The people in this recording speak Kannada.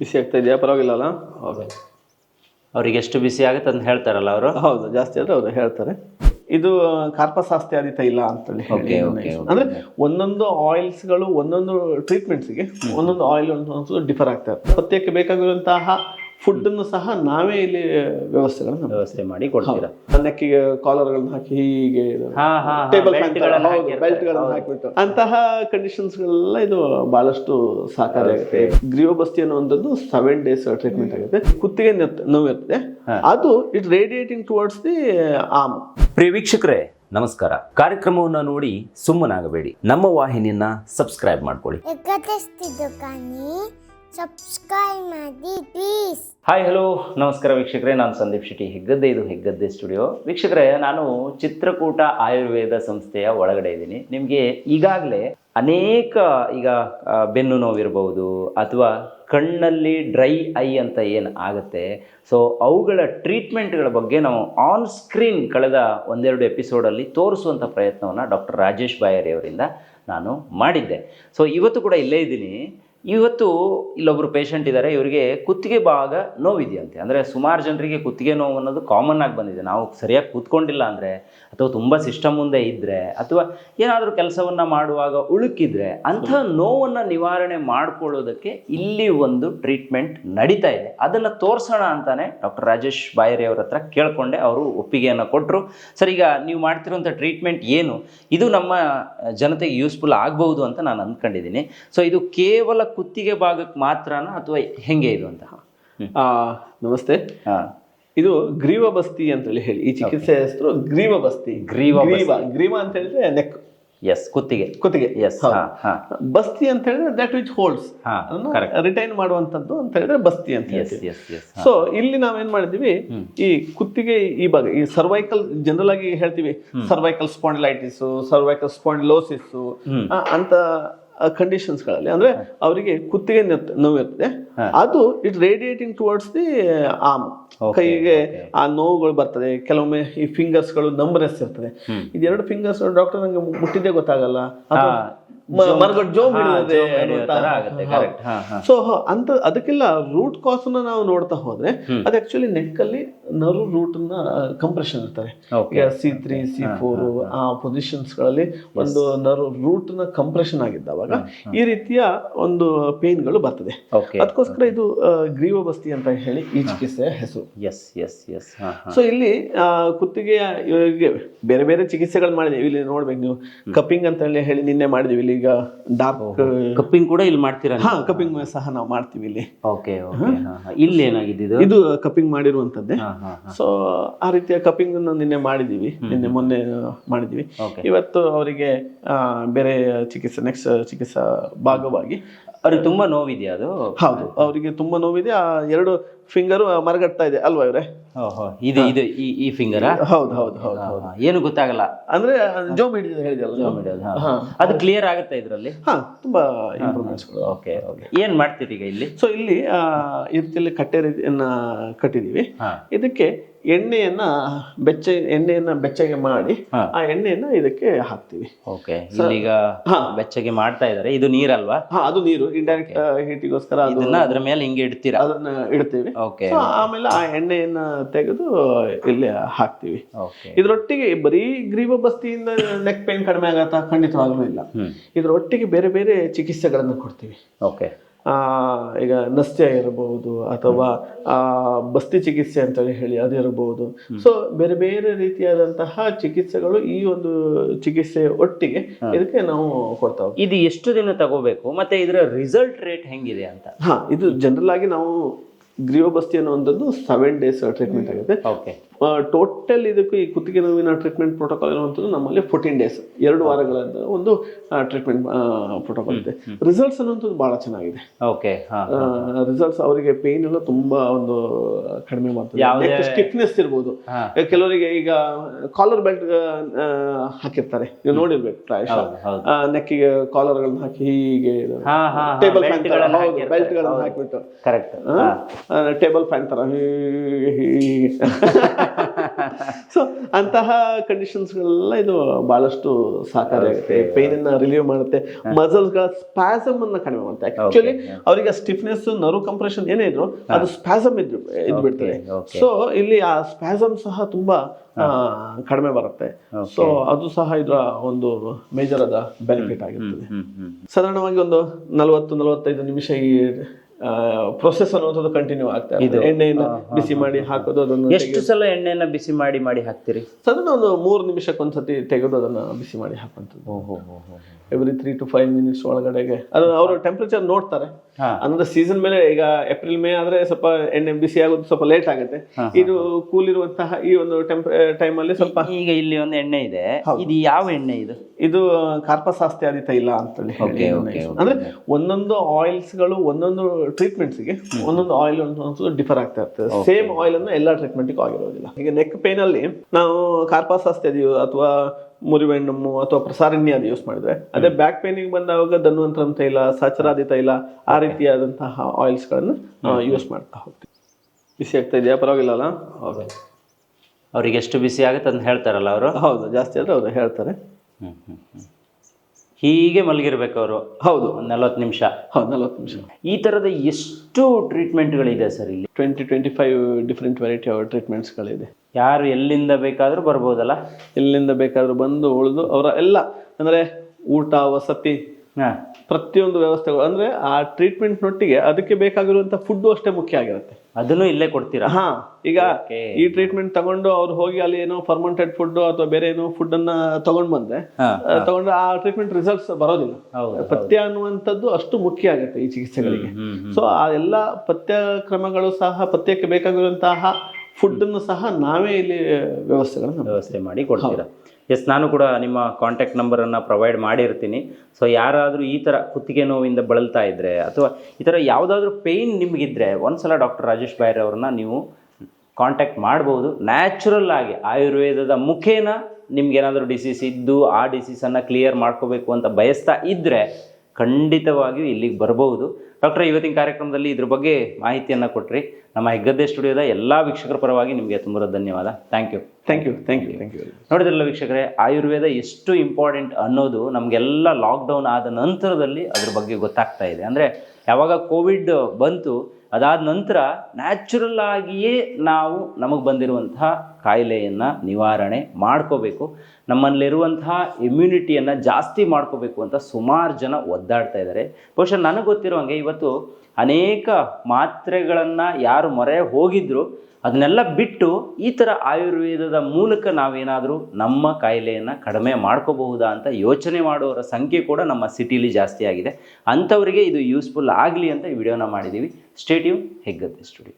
ಬಿಸಿ ಆಗ್ತಾ ಇದೆಯಾ? ಪರವಾಗಿಲ್ಲ ಅಲ್ಲ? ಹೌದು. ಅವ್ರಿಗೆ ಎಷ್ಟು ಬಿಸಿ ಆಗುತ್ತೆ ಅಂತ ಹೇಳ್ತಾರಲ್ಲ ಅವರು? ಹೌದು ಜಾಸ್ತಿ ಆದ್ರೆ ಅವರು ಹೇಳ್ತಾರೆ. ಇದು ಕಾರ್ಪಸಾಸ್ತಿ ಆದಿತ ಇಲ್ಲ ಅಂತೇಳಿ ಹೇಳಿ. ಅಂದ್ರೆ ಒಂದೊಂದು ಆಯಿಲ್ಸ್ಗಳು ಒಂದೊಂದು ಟ್ರೀಟ್ಮೆಂಟ್ಸ್ಗೆ ಒಂದೊಂದು ಆಯಿಲ್ ಒಂದೊಂದು ಡಿಫರ್ ಆಗ್ತಾ ಇರ್ತದೆ ಸತ್ಯಕ್ಕೆ ಬೇಕಾಗಿರುವಂತಹ ಫುಡ್ ಅನ್ನು ಸಹ ನಾವೇ ಇಲ್ಲಿ ವ್ಯವಸ್ಥೆಗಳನ್ನು ವ್ಯವಸ್ಥೆ ಮಾಡಿ ಕೊಡ್ತೀರಾ? ನೆಕ್ಕಿಗೆ ಕಾಲರ್ಗಳನ್ನ ಹಾಕಿ ಹೀಗೆ ಟೇಬಲ್ ಬೆಲ್ಟ್ಗಳನ್ನು ಹಾಕಿಬಿಟ್ಟು. ಅಂತಹ ಕಂಡೀಷನ್ಸ್ ಗಳೆಲ್ಲ ಇದು ಬಹಳಷ್ಟು ಸಹಕಾರಿಯಾಗುತ್ತೆ ಗ್ರೀವಬಸ್ತಿ ಅನ್ನುವಂಥದ್ದು ಸೆವೆನ್ ಡೇಸ್ ಟ್ರೀಟ್ಮೆಂಟ್ ಆಗುತ್ತೆ. ಕುತ್ತಿಗೆ ನೋವಿರುತ್ತೆ ನೋವು ಇರ್ತದೆ ಅದು it radiating towards the arm. ಪ್ರಿಯ ವೀಕ್ಷಕರೇ ನಮಸ್ಕಾರ. ಕಾರ್ಯಕ್ರಮವನ್ನು ನೋಡಿ ಸುಮ್ಮನಾಗಬೇಡಿ. ನಮ್ಮ ವಾಹಿನಿಯನ್ನ ಸಬ್ಸ್ಕ್ರೈಬ್ ಮಾಡ್ಕೊಳ್ಳಿ. ಸಬ್ಸ್ಕ್ರೈಬ್ ಮಾಡಿ ಪ್ಲೀಸ್ ಹಾಯ್ ಹಲೋ ನಮಸ್ಕಾರ ವೀಕ್ಷಕರೇ, ನಾನು ಸಂದೀಪ್ ಶೆಟ್ಟಿ ಹೆಗ್ಗದ್ದೆ. ಇದು ಹೆಗ್ಗದ್ದೆ ಸ್ಟುಡಿಯೋ ವೀಕ್ಷಕರೇ, ನಾನು ಚಿತ್ರಕೂಟ ಆಯುರ್ವೇದ ಸಂಸ್ಥೆಯ ಒಳಗಡೆ ಇದ್ದೀನಿ. ನಿಮಗೆ ಈಗಾಗಲೇ ಅನೇಕ ಈಗ ಬೆನ್ನು ನೋವಿರ್ಬೋದು ಅಥವಾ ಕಣ್ಣಲ್ಲಿ ಡ್ರೈ ಐ ಅಂತ ಏನು ಆಗುತ್ತೆ, ಸೊ ಅವುಗಳ ಟ್ರೀಟ್ಮೆಂಟ್ಗಳ ಬಗ್ಗೆ ನಾವು ಆನ್ ಸ್ಕ್ರೀನ್ ಕಳೆದ ಒಂದೆರಡು ಎಪಿಸೋಡಲ್ಲಿ ತೋರಿಸುವಂಥ ಪ್ರಯತ್ನವನ್ನು ಡಾಕ್ಟರ್ ರಾಜೇಶ್ ಬಾಯರಿಯವರಿಂದ ನಾನು ಮಾಡಿದ್ದೆ. ಸೊ ಇವತ್ತು ಕೂಡ ಇಲ್ಲೇ ಇದ್ದೀನಿ. ಇವತ್ತು ಇಲ್ಲೊಬ್ರು ಪೇಷಂಟ್ ಇದ್ದಾರೆ ಇವರಿಗೆ ಕುತ್ತಿಗೆ ಭಾಗ ನೋವಿದೆಯಂತೆ. ಅಂದರೆ ಸುಮಾರು ಜನರಿಗೆ ಕುತ್ತಿಗೆ ನೋವು ಅನ್ನೋದು ಕಾಮನ್ ಆಗಿ ಬಂದಿದೆ. ನಾವು ಸರಿಯಾಗಿ ಕೂತ್ಕೊಂಡಿಲ್ಲ ಅಂದರೆ ಅಥವಾ ತುಂಬ ಸಿಸ್ಟಮ್ ಮುಂದೆ ಇದ್ದರೆ ಅಥವಾ ಏನಾದರೂ ಕೆಲಸವನ್ನು ಮಾಡುವಾಗ ಉಳುಕಿದ್ರೆ ಅಂಥ ನೋವನ್ನು ನಿವಾರಣೆ ಮಾಡಿಕೊಳ್ಳೋದಕ್ಕೆ ಇಲ್ಲಿ ಒಂದು ಟ್ರೀಟ್ಮೆಂಟ್ ನಡೀತಾ ಇದೆ. ಅದನ್ನು ತೋರಿಸೋಣ ಅಂತಾನೆ ಡಾಕ್ಟರ್ ರಾಜೇಶ್ ಬಾಯರಿ ಅವ್ರ ಹತ್ರ ಕೇಳಿಕೊಂಡೆ. ಅವರು ಒಪ್ಪಿಗೆಯನ್ನು ಕೊಟ್ಟರು ಸರ್ ಈಗ ನೀವು ಮಾಡ್ತಿರುವಂಥ ಟ್ರೀಟ್ಮೆಂಟ್ ಏನು? ಇದು ನಮ್ಮ ಜನತೆಗೆ ಯೂಸ್ಫುಲ್ ಆಗಬಹುದು ಅಂತ ನಾನು ಅಂದ್ಕೊಂಡಿದ್ದೀನಿ ಸೊ ಇದು ಕೇವಲ ಕುತ್ತಿಗೆ ಭಾಗಕ್ಕೆ ಮಾತ್ರನಾ ಅಥವಾ ಹೆಂಗೆ ಇದು ಅಂತ? ನಮಸ್ತೆ. ಇದು ಇದು ಗ್ರೀವಬಸ್ತಿ ಅಂತ ಹೇಳಿ. ಈ ಚಿಕಿತ್ಸೆ ಹೆಸರು ಗ್ರೀವ ಬಸ್ತಿ. ಗ್ರೀವ ಗ್ರೀವ. ಅಂತ ಹೇಳಿದ್ರೆ ನೆಕ್. ಎಸ್ ಕುತ್ತಿಗೆ. ಕುತ್ತಿಗೆ. ಎಸ್ ಬಸ್ತಿ ಅಂತ ಹೇಳಿದ್ರೆ ದಟ್ ವಿಚ್ ಹೋಲ್ಡ್ಸ್ ರಿಟೈನ್ ಮಾಡುವಂತದ್ದು ಅಂತ ಹೇಳಿದ್ರೆ ಬಸ್ತಿ ಅಂತ ಹೇಳ್ತೀವಿ. ಸೊ ಇಲ್ಲಿ ನಾವೇನ್ ಮಾಡಿದ್ವಿ ಈ ಕುತ್ತಿಗೆ ಈ ಭಾಗ ಈ ಸರ್ವೈಕಲ್ ಜನರಲ್ ಆಗಿ ಹೇಳ್ತೀವಿ. ಸರ್ವೈಕಲ್ ಸ್ಪಾಂಡಿಲೈಟಿಸ್ ಸರ್ವೈಕಲ್ ಸ್ಪಾಂಡಿಲೋಸಿಸ್ ಅಂತ ಕಂಡೀಷನ್ಸ್ಗಳಲ್ಲಿ. ಅಂದ್ರೆ ಅವರಿಗೆ ಕುತ್ತಿಗೆ ನೋವಿರ್ತದೆ ಅದು it radiating towards the arm ಕೈಗೆ ಆ ನೋವುಗಳು ಬರ್ತದೆ. ಕೆಲವೊಮ್ಮೆ ಈ ಫಿಂಗರ್ಸ್ಗಳು ನಂಬನೆಸ್ ಇರ್ತದೆ. ಇದೆರಡು ಫಿಂಗರ್ಸ್ ಡಾಕ್ಟರ್ ನಂಗೆ ಮುಟ್ಟಿದ್ದೇ ಗೊತ್ತಾಗಲ್ಲ. ಜೋ ಸೊ ಅಂತ ಅದಕ್ಕೆಲ್ಲ ರೂಟ್ ಕಾಸ್ ಅನ್ನ ನಾವು ನೋಡ್ತಾ ಹೋದ್ರೆ ಅದು ಆಕ್ಚುಲಿ ನೆಕ್ ಅಲ್ಲಿ ನರ್ವ್ ರೂಟ್ನ ಕಂಪ್ರೆಷನ್ ಇರ್ತಾರೆ ಸಿ ತ್ರೀ ಸಿ ಫೋರ್ ಆ ಪೊಸಿಷನ್ಸ್ಗಳಲ್ಲಿ ಒಂದು ನರ್ವ್ ರೂಟ್ನ ಕಂಪ್ರೆಷನ್ ಆಗಿದ್ದಾವಾಗ ಈ ರೀತಿಯ ಒಂದು ಪೇನ್ಗಳು ಬರ್ತದೆ. ಅದಕ್ಕೋಸ್ಕರ ಇದು ಗ್ರೀವ ಬಸ್ತಿ ಅಂತ ಹೇಳಿ ಈ ಚಿಕಿತ್ಸೆಯ ಹೆಸರು. ಎಸ್ ಎಸ್ ಎಸ್ ಸೊ ಇಲ್ಲಿ ಕುತ್ತಿಗೆಯ ಬೇರೆ ಬೇರೆ ಚಿಕಿತ್ಸೆಗಳು ಮಾಡಿದೀವಿ. ಇಲ್ಲಿ ನೋಡ್ಬೇಕು ನೀವು. ಕಪ್ಪಿಂಗ್ ಅಂತ ಹೇಳಿ ಹೇಳಿ ನಿನ್ನೆ ಮಾಡಿದೀವಿ. ಇಲ್ಲಿ ಈಗ ಡಾರ್ಕ್ ಕಪ್ಪಿಂಗ್ ಕೂಡ ಇಲ್ಲಿ ಮಾಡ್ತೀರಾ ಹಾ ಕಪ್ಪಿಂಗ್ ಸಹ ನಾವು ಮಾಡ್ತೀವಿ ಇಲ್ಲಿ. ಓಕೆ ಇಲ್ಲಿ ಏನಾಗಿದೆ ಇದು? ಇದು ಕಪ್ಪಿಂಗ್ ಮಾಡಿರುವಂತದ್ದೇ ಸೊ ಆ ರೀತಿಯ ಕಪ್ಪಿಂಗ್ ನಿನ್ನೆ ಮಾಡಿದೀವಿ. ನಿನ್ನೆ ಮೊನ್ನೆ ಮಾಡಿದೀವಿ. ಇವತ್ತು ಅವರಿಗೆ ಬೇರೆ ಚಿಕಿತ್ಸೆ ನೆಕ್ಸ್ಟ್ ಚಿಕಿತ್ಸಾ ಭಾಗವಾಗಿ ಅವ್ರಿಗೆ ತುಂಬಾ ನೋವಿದೆಯಾ ಅದು? ಹೌದು ಅವರಿಗೆ ತುಂಬಾ ನೋವಿದೆ. ಆ ಎರಡು ಫಿಂಗರ್ ಮರಗಟ್ತಾ ಇದೆ ಅಲ್ವಾ ಇವ್ರೆ? ಓಹೋ ಇದು ಇದು ಈ ಈ ಫಿಂಗರಾ ಹೌದು ಹೌದು ಹೌದು ಏನು ಗೊತ್ತಾಗಲ್ಲ. ಅಂದ್ರೆ ಜೋಮ್ ಹಿಡಿದ ಹೇಳಿದಲ್ಲ ಹಾ. ಅದು ಕ್ಲಿಯರ್ ಆಗುತ್ತೆ ಇದರಲ್ಲಿ? ಹಾ ತುಂಬಾ ಇಂಪ್ರೂವ್ಮೆಂಟ್ಸ್ ಓಕೆ ಓಕೆ. ಏನ್ ಮಾಡ್ತೀರಿ ಈಗ ಇಲ್ಲಿ? ಸೊ ಇಲ್ಲಿ ಆ, ಈ ರೀತಿಯಲ್ಲಿ ಕಟ್ಟೆ ರೀತಿಯನ್ನ ಕಟ್ಟಿದೀವಿ. ಹಾ. ಇದಕ್ಕೆ ಎಣ್ಣೆಯನ್ನ ಬೆಚ್ಚ ಎಣ್ಣೆಯನ್ನ ಬೆಚ್ಚಗೆ ಮಾಡಿ ಆ ಎಣ್ಣೆಯನ್ನ ಇದಕ್ಕೆ ಹಾಕ್ತಿವಿ. ಓಕೆ ಈಗ. ಬೆಚ್ಚಗೆ ಮಾಡ್ತಾ ಇದ್ದಾರೆ ಇದು ನೀರಲ್ವಾ? ಹಾ ಅದು ನೀರು. ಇಂಡೈರೆಕ್ಟ್ ಹೀಟಿಗೋಸ್ಕರ ಅದನ್ನ ಅದ್ರ ಮೇಲೆ ಹಿಂಗೆ ಇಡ್ತೀರಾ? ಅದನ್ನ ಇಡ್ತೀವಿ. ಓಕೆ ಆಮೇಲೆ ಆ ಎಣ್ಣೆಯನ್ನ ತೆಗೆದು ಇಲ್ಲಿ ಹಾಕ್ತಿವಿ. ಇದ್ರೊಟ್ಟಿಗೆ ಬರೀ ಗ್ರೀವ ಬಸ್ತಿಯಿಂದ ನೆಕ್ ಪೇನ್ ಕಡಿಮೆ ಆಗತ್ತಾ? ಖಂಡಿತವಾಗ್ಲೂ ಇಲ್ಲ. ಇದರೊಟ್ಟಿಗೆ ಬೇರೆ ಬೇರೆ ಚಿಕಿತ್ಸೆಗಳನ್ನು ಕೊಡ್ತೀವಿ. ಓಕೆ ಈಗ ನಸ್ಯ ಇರಬಹುದು ಅಥವಾ ಆ, ಬಸ್ತಿ ಚಿಕಿತ್ಸೆ ಅಂತೇಳಿ ಹೇಳಿ ಅದಿರಬಹುದು ಸೊ ಬೇರೆ ಬೇರೆ ರೀತಿಯಾದಂತಹ ಚಿಕಿತ್ಸೆಗಳು ಈ ಒಂದು ಚಿಕಿತ್ಸೆ ಒಟ್ಟಿಗೆ ಇದಕ್ಕೆ ನಾವು ಕೊಡ್ತಾ ಇದು ಎಷ್ಟು ದಿನ ತಗೋಬೇಕು? ಮತ್ತೆ ಇದರ ರಿಸಲ್ಟ್ ರೇಟ್ ಹೆಂಗಿದೆ ಅಂತ? ಹಾ ಇದು ಜನರಲ್ ಆಗಿ ನಾವು ಗ್ರೀವಬಸ್ತಿ ಅನ್ನುವಂಥದ್ದು ಸೆವೆನ್ ಡೇಸ್ ಟ್ರೀಟ್ಮೆಂಟ್ ಆಗುತ್ತೆ. ಓಕೆ ಟೋಟಲ್ ಇದಕ್ಕೂ ಈ ಕುತ್ತಿಗೆ ನೋವಿನ ಟ್ರೀಟ್ಮೆಂಟ್ ಪ್ರೋಟೋಕಾಲ್ ಇರುವಂಥದ್ದು ನಮ್ಮಲ್ಲಿ ಫೋರ್ಟೀನ್ ಡೇಸ್ ಎರಡು ವಾರಗಳ ಒಂದು ಟ್ರೀಟ್ಮೆಂಟ್ ಪ್ರೋಟೋಕಾಲ್ ಇದೆ. ರಿಸಲ್ಟ್ಸ್ ಅನ್ನುವಂಥದ್ದು ಬಹಳ ಚೆನ್ನಾಗಿದೆ. ಓಕೆ ರಿಸಲ್ಟ್ಸ್ ಅವರಿಗೆ ಪೇನ್ ಎಲ್ಲ ತುಂಬಾ ಒಂದು ಕಡಿಮೆ ಮಾಡ್ತದೆ. ಸ್ಟಿಫ್ನೆಸ್ ಇರ್ಬೋದು. ಕೆಲವರಿಗೆ ಈಗ ಕಾಲರ್ ಬೆಲ್ಟ್ ಹಾಕಿರ್ತಾರೆ. ನೀವು ನೋಡಿರ್ಬೇಕು ಪ್ರಾಯಶಃ. ನೆಕ್ಕಿಗೆ ಕಾಲರ್ಗಳನ್ನ ಹಾಕಿ ಹೀಗೆ ಟೇಬಲ್. ಬೆಲ್ಟ್ಗಳನ್ನ ಹೌದು. ಕರೆಕ್ಟ್ ಟೇಬಲ್ ಫ್ಯಾನ್ ಥರ ಸೊ ಅಂತಹ ಕಂಡೀಷನ್ಸ್ಗಳೆಲ್ಲ ಇದು ಬಹಳಷ್ಟು ಸಹಕಾರಿ ಆಗುತ್ತೆ. ಪೇನ್ ಅನ್ನ ರಿಲೀವ್ ಮಾಡುತ್ತೆ. ಮಸಲ್ಸ್ಗಳ ಸ್ಪ್ಯಾಸಮ್ ಅನ್ನು ಕಡಿಮೆ ಮಾಡುತ್ತೆ. ಆಕ್ಚುಲಿ ಅವರಿಗೆ ಸ್ಟಿಫ್ನೆಸ್ ನರು ಕಂಪ್ರೆಷನ್ ಏನೇ ಇದ್ರು ಅದು ಸ್ಪ್ಯಾಸಮ್ ಇದ್ದು ಇದ್ಬಿಡ್ತದೆ ಬಿಡ್ತದೆ. ಸೊ ಇಲ್ಲಿ ಆ ಸ್ಪ್ಯಾಸಮ್ ಸಹ ತುಂಬಾ ಕಡಿಮೆ ಬರುತ್ತೆ. ಸೊ ಅದು ಸಹ ಇದರ ಒಂದು ಮೇಜರ್ ಆದ ಬೆನಿಫಿಟ್ ಆಗಿರ್ತದೆ. ಸಾಧಾರಣವಾಗಿ ಒಂದು ನಲವತ್ತು ನಲವತ್ತೈದು ನಿಮಿಷ ಈ ಪ್ರೊಸೆಸ್ ಅನ್ನುವಂಥದ್ದು ಕಂಟಿನ್ಯೂ ಆಗ್ತಾ ಇದೆ. ಎಣ್ಣೆಯನ್ನ ಬಿಸಿ ಮಾಡಿ ಹಾಕೋದು ಅದನ್ನು ಎಷ್ಟು ಸಲ ಎಣ್ಣೆಯನ್ನ ಬಿಸಿ ಮಾಡಿ ಮಾಡಿ ಹಾಕ್ತೀರಿ? ಸದನ ಒಂದು ಮೂರು ನಿಮಿಷಕ್ಕೊಂದ್ಸತಿ ತೆಗೆದು ಅದನ್ನ ಬಿಸಿ ಮಾಡಿ ಹಾಕುವಂಥದ್ದು. Every three to five minutes ಒಳಗಡೆಗೆ. ಅದು ಅವರು ಟೆಂಪರೇಚರ್ ನೋಡ್ತಾರೆ. ಅಂದ್ರೆ ಸೀಸನ್ ಮೇಲೆ ಈಗ ಏಪ್ರಿಲ್ ಮೇ ಆದ್ರೆ ಸ್ವಲ್ಪ ಎಣ್ಣೆ ಬಿಸಿ ಆಗೋದು ಸ್ವಲ್ಪ ಲೇಟ್ ಆಗುತ್ತೆ. ಇದು ಕೂಲ್ ಇರುವಂತಹ ಈ ಒಂದು ಟೆಂಪ್ ಟೈಮ್ ಅಲ್ಲಿ ಸ್ವಲ್ಪ ಈಗ ಇಲ್ಲಿ ಒಂದು ಎಣ್ಣೆ ಇದೆ. ಇದು ಯಾವ ಎಣ್ಣೆ ಇದು? ಇದು ಕಾರ್ಪಸಾಸ್ತ್ಯಾದಿ ತೈಲ ಅಂತೇಳಿ ಹೇಳಿ ಅಂದ್ರೆ ಒಂದೊಂದು ಆಯಿಲ್ಸ್ಗಳು ಒಂದೊಂದು ಟ್ರೀಟ್ಮೆಂಟ್ಸ್ಗೆ ಒಂದೊಂದು ಆಯಿಲ್ ಒಂದೊಂದು ಡಿಫರ್ ಆಗ್ತಾ ಇರ್ತದೆ. ಸೇಮ್ ಆಯಿಲ್ ಅನ್ನು ಎಲ್ಲಾ ಟ್ರೀಟ್ಮೆಂಟ್ ಆಗಿರೋದಿಲ್ಲ. ಈಗ ನೆಕ್ ಪೇನ್ ಅಲ್ಲಿ ನಾವು ಕಾರ್ಪಾಸಾಸ್ತ್ಯಾದಿ ಅಥವಾ ಮುರಿವೆಣ್ಣಮ್ಮು ಅಥವಾ ಪ್ರಸಾರಣ್ಯಾದಿ ಯೂಸ್ ಮಾಡಿದ್ರೆ ಅದೇ ಬ್ಯಾಕ್ ಪೇನಿಗೆ ಬಂದಾಗ ಧನ್ವಂತರಂ ತೈಲ ಸಚರಾದಿ ತೈಲ ಆ ರೀತಿಯಾದಂತಹ ಆಯಿಲ್ಸ್ಗಳನ್ನು ಯೂಸ್ ಮಾಡ್ತಾ ಹೋಗ್ತೀವಿ. ಬಿಸಿ ಆಗ್ತಾ ಇದೆಯಾ? ಪರವಾಗಿಲ್ಲ ಅಲ್ಲ? ಅವ್ರಿಗೆ ಎಷ್ಟು ಬಿಸಿ ಆಗುತ್ತೆ ಅಂತ ಹೇಳ್ತಾರಲ್ಲ ಅವರು? ಹೌದು ಜಾಸ್ತಿ ಆದ್ರೆ ಹೌದು ಹೇಳ್ತಾರೆ. ಹೀಗೆ ಮಲಗಿರ್ಬೇಕು ಅವರು. ಹೌದು. ಒಂದು ನಲವತ್ತು ನಿಮಿಷ. ಹೌದು ನಲವತ್ತು ನಿಮಿಷ. ಈ ಥರದ ಎಷ್ಟು ಟ್ರೀಟ್ಮೆಂಟ್ಗಳಿದೆ ಸರ್ ಇಲ್ಲಿ? Twenty twenty five different variety of ಟ್ರೀಟ್ಮೆಂಟ್ಸ್ಗಳಿದೆ ಯಾರು ಎಲ್ಲಿಂದ ಬೇಕಾದರೂ ಬರ್ಬೋದಲ್ಲ? ಎಲ್ಲಿಂದ ಬೇಕಾದರೂ ಬಂದು ಉಳಿದು ಅವರ ಎಲ್ಲ ಅಂದ್ರೆ ಊಟ ವಸತಿ ಪ್ರತಿಯೊಂದು ವ್ಯವಸ್ಥೆಗಳು ಅಂದ್ರೆ ಆ ಟ್ರೀಟ್ಮೆಂಟ್ ನೊಟ್ಟಿಗೆ ಅದಕ್ಕೆ ಬೇಕಾಗಿರುವಂತ ಫುಡ್ ಅಷ್ಟೇ ಮುಖ್ಯ ಆಗಿರುತ್ತೆ. ಅದನ್ನು ಇಲ್ಲೇ ಕೊಡ್ತೀರಾ? ಹಾ ಈಗ ಈ ಟ್ರೀಟ್ಮೆಂಟ್ ತಗೊಂಡು ಅವ್ರು ಹೋಗಿ ಅಲ್ಲಿ ಏನೋ ಫರ್ಮಂಟೆಡ್ ಫುಡ್ ಅಥವಾ ಬೇರೆ ಏನೋ ಫುಡ್ ಅನ್ನ ತಗೊಂಡ್ ಬಂದ್ರೆ ತಗೊಂಡ್ರೆ ಆ ಟ್ರೀಟ್ಮೆಂಟ್ ರಿಸಲ್ಟ್ಸ್ ಬರೋದಿಲ್ಲ. ಪಥ್ಯ ಅನ್ನುವಂಥದ್ದು ಅಷ್ಟು ಮುಖ್ಯ ಆಗುತ್ತೆ ಈ ಚಿಕಿತ್ಸೆಗಳಿಗೆ. ಸೊ ಆ ಎಲ್ಲ ಪಥ್ಯ ಕ್ರಮಗಳು ಸಹ ಪಥ್ಯಕ್ಕೆ ಬೇಕಾಗಿರುವಂತಹ ಫುಡ್ ಅನ್ನು ಸಹ ನಾವೇ ಇಲ್ಲಿ ವ್ಯವಸ್ಥೆಗಳನ್ನ ವ್ಯವಸ್ಥೆ ಮಾಡಿ ಕೊಡ್ತೀರಾ? ಎಸ್ ನಾನು ಕೂಡ ನಿಮ್ಮ ಕಾಂಟ್ಯಾಕ್ಟ್ ನಂಬರನ್ನು ಪ್ರೊವೈಡ್ ಮಾಡಿರ್ತೀನಿ. ಸೊ ಯಾರಾದರೂ ಈ ಥರ ಕುತ್ತಿಗೆ ನೋವಿಂದ ಬಳಲ್ತಾ ಇದ್ದರೆ ಅಥವಾ ಈ ಥರ ಯಾವುದಾದ್ರೂ ಪೇಯ್ನ್ ನಿಮಗಿದ್ರೆ ಒಂದ್ಸಲ ಡಾಕ್ಟರ್ ರಾಜೇಶ್ ಅವ್ರನ್ನ ನೀವು ಕಾಂಟ್ಯಾಕ್ಟ್ ಮಾಡ್ಬೋದು. ನ್ಯಾಚುರಲ್ ಆಗಿ ಆಯುರ್ವೇದದ ಮುಖೇನ ನಿಮ್ಗೇನಾದರೂ ಡಿಸೀಸ್ ಇದ್ದು ಆ ಡಿಸೀಸನ್ನು ಕ್ಲಿಯರ್ ಮಾಡ್ಕೋಬೇಕು ಅಂತ ಬಯಸ್ತಾ ಇದ್ದರೆ ಖಂಡಿತವಾಗಿಯೂ ಇಲ್ಲಿಗೆ ಬರ್ಬೋದು. ಡಾಕ್ಟರ್ ಇವತ್ತಿನ ಕಾರ್ಯಕ್ರಮದಲ್ಲಿ ಇದ್ರ ಬಗ್ಗೆ ಮಾಹಿತಿಯನ್ನು ಕೊಟ್ಟರಿ ನಮ್ಮ ಹೆಗ್ಗದ್ದೆ ಸ್ಟುಡಿಯೋದ ಎಲ್ಲ ವೀಕ್ಷಕರ ಪರವಾಗಿ ನಿಮಗೆ ತುಂಬ ಧನ್ಯವಾದ. Thank you thank you thank you thank you ನೋಡಿದ್ರಲ್ಲ ವೀಕ್ಷಕರೇ ಆಯುರ್ವೇದ ಎಷ್ಟು ಇಂಪಾರ್ಟೆಂಟ್ ಅನ್ನೋದು ನಮಗೆಲ್ಲ ಲಾಕ್ಡೌನ್ ಆದ ನಂತರದಲ್ಲಿ ಅದ್ರ ಬಗ್ಗೆ ಗೊತ್ತಾಗ್ತಾ ಇದೆ. ಅಂದರೆ ಯಾವಾಗ ಕೋವಿಡ್ ಬಂತು ಅದಾದ ನಂತರ ನ್ಯಾಚುರಲ್ ಆಗಿಯೇ ನಾವು ನಮಗೆ ಬಂದಿರುವಂತಹ ಕಾಯಿಲೆಯನ್ನು ನಿವಾರಣೆ ಮಾಡ್ಕೋಬೇಕು. ನಮ್ಮಲ್ಲಿರುವಂತಹ ಇಮ್ಯುನಿಟಿಯನ್ನು ಜಾಸ್ತಿ ಮಾಡ್ಕೋಬೇಕು ಅಂತ ಸುಮಾರು ಜನ ಒದ್ದಾಡ್ತಾ ಇದ್ದಾರೆ ಬಹುಶಃ ನನಗೆ ಗೊತ್ತಿರೋ ಹಾಗೆ ಇವತ್ತು ಅನೇಕ ಮಾತ್ರೆಗಳನ್ನು ಯಾರು ಮೊರೆ ಹೋಗಿದ್ರು, ಅದನ್ನೆಲ್ಲ ಬಿಟ್ಟು ಈ ಥರ ಆಯುರ್ವೇದದ ಮೂಲಕ ನಾವೇನಾದರೂ ನಮ್ಮ ಕಾಯಿಲೆಯನ್ನು ಕಡಿಮೆ ಮಾಡ್ಕೋಬಹುದಾ ಅಂತ ಯೋಚನೆ ಮಾಡೋರ ಸಂಖ್ಯೆ ಕೂಡ ನಮ್ಮ ಸಿಟಿಲಿ ಜಾಸ್ತಿ ಆಗಿದೆ. ಅಂಥವರಿಗೆ ಇದು ಯೂಸ್ಫುಲ್ ಆಗಲಿ ಅಂತ ಈ ವಿಡಿಯೋನ ಮಾಡಿದ್ದೀವಿ ಸ್ಟೇಟ್ಯೂನ್ ಹೆಗ್ಗತ್ತೆ ಸ್ಟುಡಿಯೋ